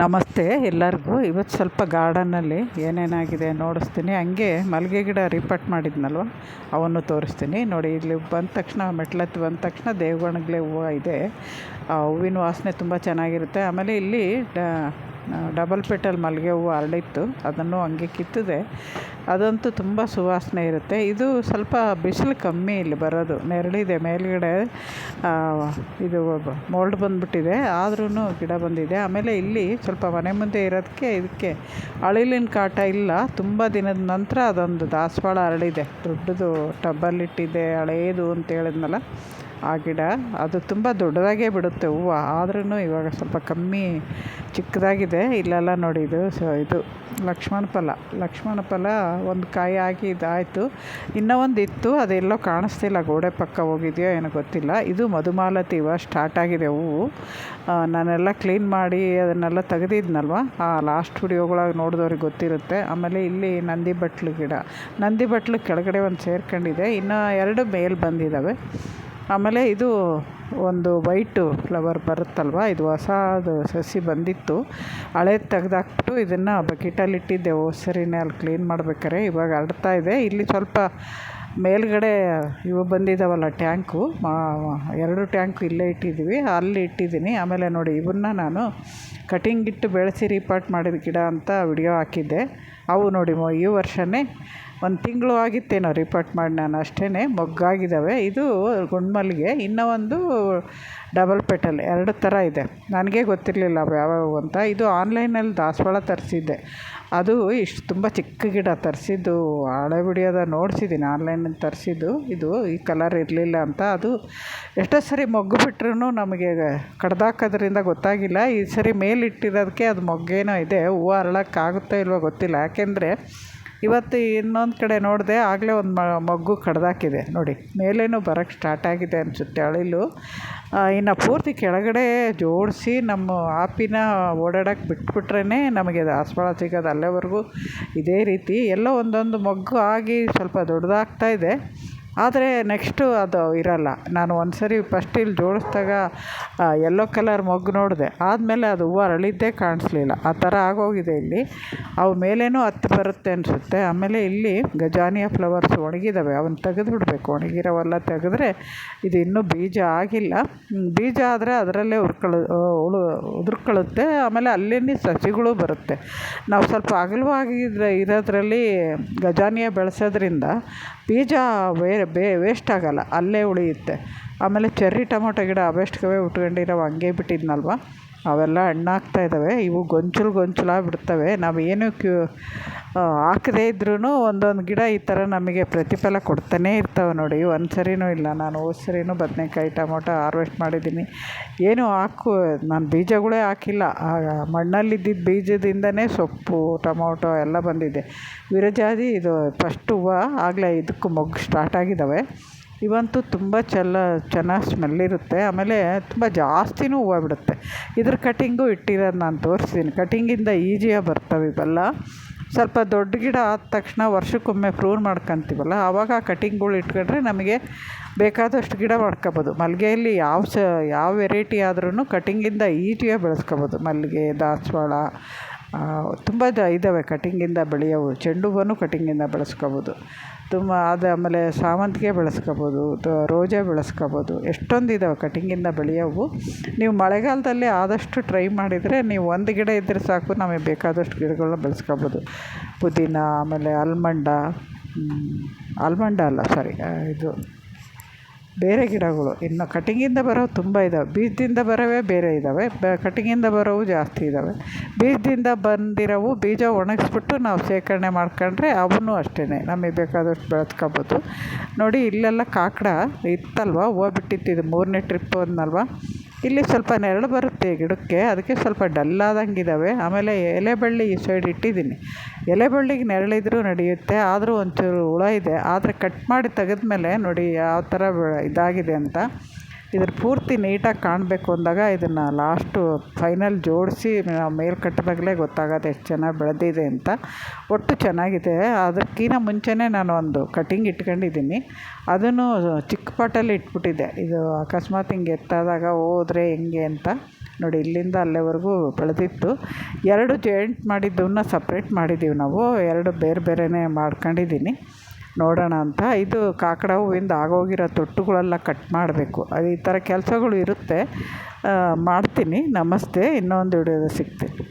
ನಮಸ್ತೆ ಎಲ್ಲರಿಗೂ. ಇವತ್ತು ಸ್ವಲ್ಪ ಗಾರ್ಡನ್ನಲ್ಲಿ ಏನೇನಾಗಿದೆ ನೋಡಿಸ್ತೀನಿ. ಹಂಗೆ ಮಲ್ಲಿಗೆ ಗಿಡ ರಿಪಟ್ ಮಾಡಿದ್ನಲ್ವ? ಅವನ್ನು ತೋರಿಸ್ತೀನಿ. ನೋಡಿ, ಇಲ್ಲಿ ಬಂದ ತಕ್ಷಣ ಮೆಟ್ಲತ್ತು ಬಂದ ತಕ್ಷಣ ದೇವಗಣಗ್ಲೆ ಹೂವು ಇದೆ. ಆ ಹೂವಿನ ವಾಸನೆ ತುಂಬ ಚೆನ್ನಾಗಿರುತ್ತೆ. ಆಮೇಲೆ ಇಲ್ಲಿ ಡಬಲ್ ಪೆಟಲ್ ಮಲ್ಲಿಗೆ ಹೂವು ಹರಡಿತ್ತು. ಅದನ್ನು ಹಂಗೆ ಕಿತ್ತಿದೆ. ಅದಂತೂ ತುಂಬ ಸುವಾಸನೆ ಇರುತ್ತೆ. ಇದು ಸ್ವಲ್ಪ ಬಿಸಿಲು ಕಮ್ಮಿ ಇಲ್ಲಿ ಬರೋದು. ನೆರಳಿದೆ. ಮೇಲ್ಗಡೆ ಇದು ಮೋಲ್ಡ್ ಬಂದುಬಿಟ್ಟಿದೆ. ಆದ್ರೂ ಗಿಡ ಬಂದಿದೆ. ಆಮೇಲೆ ಇಲ್ಲಿ ಸ್ವಲ್ಪ ಮನೆ ಮುಂದೆ ಇರೋದಕ್ಕೆ ಇದಕ್ಕೆ ಅಳಿಲಿನ ಕಾಟ ಇಲ್ಲ. ತುಂಬ ದಿನದ ನಂತರ ಅದೊಂದು ದಾಸವಾಳ ಹರಡಿದೆ. ದೊಡ್ಡದು ಟಬ್ಬಲ್ಲಿಟ್ಟಿದೆ ಹಳೇದು ಅಂತ ಹೇಳಿದ್ನಲ್ಲ ಆ ಗಿಡ. ಅದು ತುಂಬ ದೊಡ್ಡದಾಗೇ ಬಿಡುತ್ತೆ ಹೂವು. ಆದ್ರೂ ಇವಾಗ ಸ್ವಲ್ಪ ಕಮ್ಮಿ ಚಿಕ್ಕದಾಗಿದೆ. ಇಲ್ಲೆಲ್ಲ ನೋಡಿ ಇದು. ಸೊ, ಇದು ಲಕ್ಷ್ಮಣ ಫಲ. ಲಕ್ಷ್ಮಣ ಫಲ ಒಂದು ಕಾಯಿ ಆಗಿ ಇದಾಯಿತು. ಇನ್ನೂ ಒಂದು ಇತ್ತು. ಅದೆಲ್ಲೋ ಕಾಣಿಸ್ತಿಲ್ಲ. ಗೋಡೆ ಪಕ್ಕ ಹೋಗಿದೆಯೋ ಏನೋ ಗೊತ್ತಿಲ್ಲ. ಇದು ಮಧುಮಾಲತಿ ಇವಾಗ ಸ್ಟಾರ್ಟ್ ಆಗಿದೆ ಹೂವು. ನಾನೆಲ್ಲ ಕ್ಲೀನ್ ಮಾಡಿ ಅದನ್ನೆಲ್ಲ ತೆಗೆದಿದ್ನಲ್ವ? ಆ ಲಾಸ್ಟ್ ವಿಡಿಯೋಗಳಾಗ ನೋಡಿದವ್ರಿಗೆ ಗೊತ್ತಿರುತ್ತೆ. ಆಮೇಲೆ ಇಲ್ಲಿ ನಂದಿ ಬಟ್ಲು ಗಿಡ. ನಂದಿ ಬಟ್ಲು ಕೆಳಗಡೆ ಒಂದು ಸೇರ್ಕೊಂಡಿದೆ. ಇನ್ನು ಎರಡು ಮೇಲೆ ಬಂದಿದ್ದಾವೆ ಆಮೇಲೆ ಇದು ಒಂದು ವೈಟು ಫ್ಲವರ್ ಬರುತ್ತಲ್ವ? ಇದು ಹೊಸದು ಸಸಿ ಬಂದಿತ್ತು. ಹಳೆ ತೆಗೆದಾಕ್ಬಿಟ್ಟು ಇದನ್ನು ಬಕೆಟಲ್ಲಿ ಇಟ್ಟಿದ್ದೆ ಹೋದ ಸರಿನೇ ಅಲ್ಲಿ ಕ್ಲೀನ್ ಮಾಡ್ಬೇಕಾರೆ. ಇವಾಗ ಅರಡ್ತಾ ಇದೆ. ಇಲ್ಲಿ ಸ್ವಲ್ಪ ಮೇಲ್ಗಡೆ ಇವು ಬಂದಿದ್ದಾವಲ್ಲ ಟ್ಯಾಂಕು ಎರಡು ಟ್ಯಾಂಕು ಇಲ್ಲೇ ಇಟ್ಟಿದ್ದೀವಿ ಅಲ್ಲಿ ಇಟ್ಟಿದ್ದೀನಿ. ಆಮೇಲೆ ನೋಡಿ ಇವನ್ನ ನಾನು ಕಟಿಂಗ್ ಇಟ್ಟು ಬೆಳೆಸಿ ರೀಪಾಟ್ ಮಾಡಿದ ಗಿಡ ಅಂತ ವಿಡಿಯೋ ಹಾಕಿದ್ದೆ. ಅವು ನೋಡಿ ಈ ವರ್ಷವೇ ಒಂದು ತಿಂಗಳು ಆಗಿತ್ತೇನೋ ರಿಪೋರ್ಟ್ ಮಾಡಿ ನಾನು. ಅಷ್ಟೇ ಮೊಗ್ಗಾಗಿದ್ದಾವೆ ಇದು ಗುಂಡ್ಮಲ್ಲಿಗೆ ಇನ್ನೂ ಒಂದು ಡಬಲ್ ಪೆಟಲ್ ಎರಡು ಥರ ಇದೆ. ನನಗೆ ಗೊತ್ತಿರಲಿಲ್ಲ ಅವು ಯಾವ್ಯಾವು ಅಂತ. ಇದು ಆನ್ಲೈನಲ್ಲಿ ದಾಸವಾಳ ತರಿಸಿದ್ದೆ. ಅದು ಇಷ್ಟು ತುಂಬ ಚಿಕ್ಕ ಗಿಡ ತರಿಸಿದ್ದು, ಹಳೆ ಬಿಡಿಯೋದ ನೋಡ್ಸಿದ್ದೀನಿ ಆನ್ಲೈನಲ್ಲಿ ತರಿಸಿದ್ದು. ಇದು ಈ ಕಲರ್ ಇರಲಿಲ್ಲ ಅಂತ. ಅದು ಎಷ್ಟೋ ಸರಿ ಮೊಗ್ಗು ಬಿಟ್ರೂ ನಮಗೆ ಕಡ್ದಾಕೋದ್ರಿಂದ ಗೊತ್ತಾಗಿಲ್ಲ. ಈ ಸರಿ ಮೇಲಿಟ್ಟಿರೋದಕ್ಕೆ ಅದು ಮೊಗ್ಗೇನೋ ಇದೆ, ಹೂವು ಅರಳೋಕ್ಕಾಗುತ್ತೋ ಇಲ್ವೋ ಗೊತ್ತಿಲ್ಲ. ಯಾಕೆಂದರೆ ಇವತ್ತು ಇನ್ನೊಂದು ಕಡೆ ನೋಡಿದೆ ಆಗಲೇ ಒಂದು ಮಗ್ಗು ಕಡ್ದಾಕಿದೆ. ನೋಡಿ, ಮೇಲೇನೂ ಬರೋಕ್ಕೆ ಸ್ಟಾರ್ಟ್ ಆಗಿದೆ ಅನಿಸುತ್ತೆ ಅಳಿಲು. ಇನ್ನು ಪೂರ್ತಿ ಕೆಳಗಡೆ ಜೋಡಿಸಿ ನಮ್ಮ ಆಪಿನ ಓಡಾಡೋಕ್ಕೆ ಬಿಟ್ಬಿಟ್ರೇ ನಮಗೆ ದಾಸವಾಳ ಸಿಗೋದು ಅಲ್ಲೇವರೆಗೂ ಇದೇ ರೀತಿ ಎಲ್ಲೋ ಒಂದೊಂದು ಮಗ್ಗು ಆಗಿ ಸ್ವಲ್ಪ ದೊಡ್ಡದಾಗ್ತಾ ಇದೆ. ಆದರೆ ನೆಕ್ಸ್ಟು ಅದು ಇರಲ್ಲ. ನಾನು ಒಂದು ಸರಿ ಫಸ್ಟ್ ಇಲ್ಲಿ ಜೋಡಿಸ್ದಾಗ ಯೆಲ್ಲೋ ಕಲರ್ ಮೊಗ್ಗು ನೋಡಿದೆ. ಆದಮೇಲೆ ಅದು ಹೂವು ಅರಳಿದ್ದೇ ಕಾಣಿಸ್ಲಿಲ್ಲ. ಆ ಥರ ಆಗೋಗಿದೆ ಇಲ್ಲಿ. ಅವು ಮೇಲೇನೂ ಹತ್ತಿ ಬರುತ್ತೆ ಅನಿಸುತ್ತೆ. ಆಮೇಲೆ ಇಲ್ಲಿ ಗಜಾನಿಯ ಫ್ಲವರ್ಸ್ ಒಣಗಿದ್ದಾವೆ ಅವನ್ನ ತೆಗೆದು ಬಿಡಬೇಕು ಒಣಗಿರೋವೆಲ್ಲ ತೆಗೆದ್ರೆ ಇದು ಇನ್ನೂ ಬೀಜ ಆಗಿಲ್ಲ. ಬೀಜ ಆದರೆ ಅದರಲ್ಲೇ ಉರ್ಕೊಳ್ಳು ಉಳು ಉದುರ್ಕೊಳ್ಳುತ್ತೆ ಆಮೇಲೆ ಅಲ್ಲೇ ಸಸಿಗಳು ಬರುತ್ತೆ. ನಾವು ಸ್ವಲ್ಪ ಅಗಲವಾಗಿದ್ರೆ ಇರೋದ್ರಲ್ಲಿ ಗಜಾನಿಯ ಬೆಳೆಸೋದ್ರಿಂದ ಬೀಜ ವೇಸ್ಟ್ ಆಗೋಲ್ಲ ಅಲ್ಲೇ ಉಳಿಯುತ್ತೆ. ಆಮೇಲೆ ಚೆರ್ರಿ ಟೊಮೊಟೊ ಗಿಡ ಅವೆಷ್ಟ್ಕವೇ ಉಟ್ಕೊಂಡಿರೋವು ಹಂಗೆ ಬಿಟ್ಟಿದ್ನಲ್ವ? ಅವೆಲ್ಲ ಹಣ್ಣಾಗ್ತಾ ಇದ್ದಾವೆ. ಇವು ಗೊಂಚಲು ಗೊಂಚಲಾಗಿ ಬಿಡ್ತವೆ. ನಾವು ಏನು ಕ್ಯೂ ಹಾಕದೇ ಇದ್ರೂ ಒಂದೊಂದು ಗಿಡ ಈ ಥರ ನಮಗೆ ಪ್ರತಿಫಲ ಕೊಡ್ತಾನೇ ಇರ್ತವೆ ನೋಡಿ. ಒಂದು ಸರಿನೂ ಇಲ್ಲ. ನಾನು ಹೋದ ಸರಿನೂ ಬದನೇಕಾಯಿ ಟೊಮೊಟೊ ಹಾರ್ವೆಸ್ಟ್ ಮಾಡಿದ್ದೀನಿ. ಏನು ಹಾಕು, ನಾನು ಬೀಜಗಳೇ ಹಾಕಿಲ್ಲ. ಮಣ್ಣಲ್ಲಿದ್ದಿದ್ದ ಬೀಜದಿಂದನೇ ಸೊಪ್ಪು, ಟೊಮೊಟೊ ಎಲ್ಲ ಬಂದಿದೆ. ವಿರಜಾದಿ ಇದು ಫಸ್ಟ್ ಹೂವು ಆಗಲೇ ಇದಕ್ಕೂ ಮೊಗ್ಗು ಸ್ಟಾರ್ಟ್ ಆಗಿದ್ದಾವೆ. ಇವಂತೂ ತುಂಬ ಚೆಲ್ಲ ಚೆನ್ನಾಗಿ ಸ್ಮೆಲ್ ಇರುತ್ತೆ ಆಮೇಲೆ ತುಂಬ ಜಾಸ್ತಿನೂ ಹೂವು ಬಿಡುತ್ತೆ. ಇದ್ರ ಕಟಿಂಗು ಇಟ್ಟಿರೋದು ನಾನು ತೋರಿಸ್ತೀನಿ. ಕಟಿಂಗಿಂದ ಈಜಿಯಾಗಿ ಬರ್ತವೆ ಇವೆಲ್ಲ. ಸ್ವಲ್ಪ ದೊಡ್ಡ ಗಿಡ ಆದ ತಕ್ಷಣ ವರ್ಷಕ್ಕೊಮ್ಮೆ ಪ್ರೂನ್ ಮಾಡ್ಕೊತೀವಲ್ಲ, ಆವಾಗ ಆ ಕಟಿಂಗ್ಗಳು ಇಟ್ಕೊಂಡ್ರೆ ನಮಗೆ ಬೇಕಾದಷ್ಟು ಗಿಡ ಮಾಡ್ಕೋಬೋದು. ಮಲ್ಲಿಗೆಯಲ್ಲಿ ಯಾವ ಸ ಯಾವ ವೆರೈಟಿ ಆದ್ರೂ ಕಟಿಂಗಿಂದ ಈಜಿಯಾಗಿ ಬೆಳೆಸ್ಕೋಬೋದು. ಮಲ್ಲಿಗೆ ದಾಸವಾಳ ತುಂಬ ಇದ್ದಾವೆ ಕಟಿಂಗಿಂದ ಬೆಳೆಯೋವು. ಚೆಂಡು ಹೂವನ್ನು ಕಟಿಂಗಿಂದ ಬೆಳೆಸ್ಕೋಬೋದು. ತುಂಬ ಅದು ಆಮೇಲೆ ಸಾವಂತಿಗೆ ಬೆಳೆಸ್ಕೊಬೋದು ರೋಜಾ ಬೆಳೆಸ್ಕೋಬೋದು. ಎಷ್ಟೊಂದು ಇದ್ದಾವೆ ಕಟಿಂಗಿಂದ ಬೆಳೆಯೋವು. ನೀವು ಮಳೆಗಾಲದಲ್ಲಿ ಆದಷ್ಟು ಟ್ರೈ ಮಾಡಿದರೆ ನೀವು ಒಂದು ಗಿಡ ಇದ್ದರೆ ಸಾಕು, ನಮಗೆ ಬೇಕಾದಷ್ಟು ಗಿಡಗಳನ್ನ ಬೆಳೆಸ್ಕೊಬೋದು. ಪುದೀನ, ಆಮೇಲೆ ಆಲ್ಮಂಡ ಆಲ್ಮಂಡ ಅಲ್ಲ ಸಾರಿ ಇದು ಬೇರೆ ಗಿಡಗಳು. ಇನ್ನು ಕಟಿಂಗಿಂದ ಬರೋವು ತುಂಬ ಇದ್ದಾವೆ ಬೀಜದಿಂದ ಬರೋವೇ ಬೇರೆ ಇದ್ದಾವೆ ಬ ಕಟಿಂಗಿಂದ ಬರೋವು ಜಾಸ್ತಿ ಇದ್ದಾವೆ ಬೀಜದಿಂದ ಬಂದಿರೋವು ಬೀಜ ಒಣಗಿಸ್ಬಿಟ್ಟು ನಾವು ಶೇಖರಣೆ ಮಾಡ್ಕೊಂಡ್ರೆ ಅವನು ಅಷ್ಟೇ ನಮಗೆ ಬೇಕಾದಷ್ಟು ಬೆಳೆಸ್ಕೊಬೋದು. ನೋಡಿ ಇಲ್ಲೆಲ್ಲ ಕಾಕಡ ಇತ್ತಲ್ವ? ಹೂವು ಬಿಟ್ಟಿತ್ತು. ಇದು ಮೂರನೇ ಟ್ರಿಪ್ ಅಂದ್ನಲ್ವ ಇಲ್ಲಿ ಸ್ವಲ್ಪ ನೆರಳು ಬರುತ್ತೆ ಗಿಡಕ್ಕೆ, ಅದಕ್ಕೆ ಸ್ವಲ್ಪ ಡಲ್ ಇದ್ದಾವೆ ಆಮೇಲೆ ಎಲೆ ಬಳ್ಳಿ ಈ ಸೈಡ್ ಇಟ್ಟಿದ್ದೀನಿ. ಎಲೆ ಬಳ್ಳಿಗೆ ನೆರಳಿದ್ರೂ ನಡೆಯುತ್ತೆ, ಆದರೂ ಒಂಚೂರು ಹುಳ ಇದೆ. ಆದರೆ ಕಟ್ ಮಾಡಿ ತೆಗೆದ್ಮೇಲೆ ನೋಡಿ ಯಾವ ಥರ ಇದಾಗಿದೆ ಅಂತ. ಇದ್ರ ಪೂರ್ತಿ ನೀಟಾಗಿ ಕಾಣಬೇಕು ಅಂದಾಗ ಇದನ್ನು ಲಾಸ್ಟು ಫೈನಲ್ ಜೋಡಿಸಿ ಮೇಲೆ ಕಟ್ಟಿದಾಗಲೇ ಗೊತ್ತಾಗೋದು ಎಷ್ಟು ಚೆನ್ನಾಗಿ ಬೆಳೆದಿದೆ ಅಂತ. ಒಟ್ಟು ಚೆನ್ನಾಗಿದೆ. ಅದಕ್ಕಿಂತ ಮುಂಚೆನೇ ನಾನು ಒಂದು ಕಟಿಂಗ್ ಇಟ್ಕೊಂಡಿದ್ದೀನಿ. ಅದನ್ನು ಚಿಕ್ಕ ಪಾಟಲ್ಲಿ ಇಟ್ಬಿಟ್ಟಿದ್ದೆ. ಇದು ಅಕಸ್ಮಾತ್ ಹಿಂಗೆ ಎತ್ತಾದಾಗ ಹೋದ್ರೆ ಹೆಂಗೆ ಅಂತ ನೋಡಿ ಇಲ್ಲಿಂದ ಅಲ್ಲಿವರೆಗೂ ಬೆಳೆದಿತ್ತು. ಎರಡು ಜಾಯಿಂಟ್ ಮಾಡಿದ್ದನ್ನು ಸಪ್ರೇಟ್ ಮಾಡಿದ್ದೀವಿ ನಾವು. ಎರಡು ಬೇರೆ ಬೇರೆನೇ ಮಾಡ್ಕೊಂಡಿದ್ದೀನಿ. ನೋಡೋಣ ಅಂತ. ಇದು ಕಾಕಡ ಹೂವಿಂದ ಆಗೋಗಿರೋ ತೊಟ್ಟುಗಳೆಲ್ಲ ಕಟ್ ಮಾಡಬೇಕು. ಅದು ಈ ಥರ ಕೆಲಸಗಳು ಇರುತ್ತೆ. ಮಾಡ್ತೀನಿ. ನಮಸ್ತೆ. ಇನ್ನೊಂದು ವಿಡಿಯೋದಲ್ಲಿ ಸಿಗ್ತೀನಿ.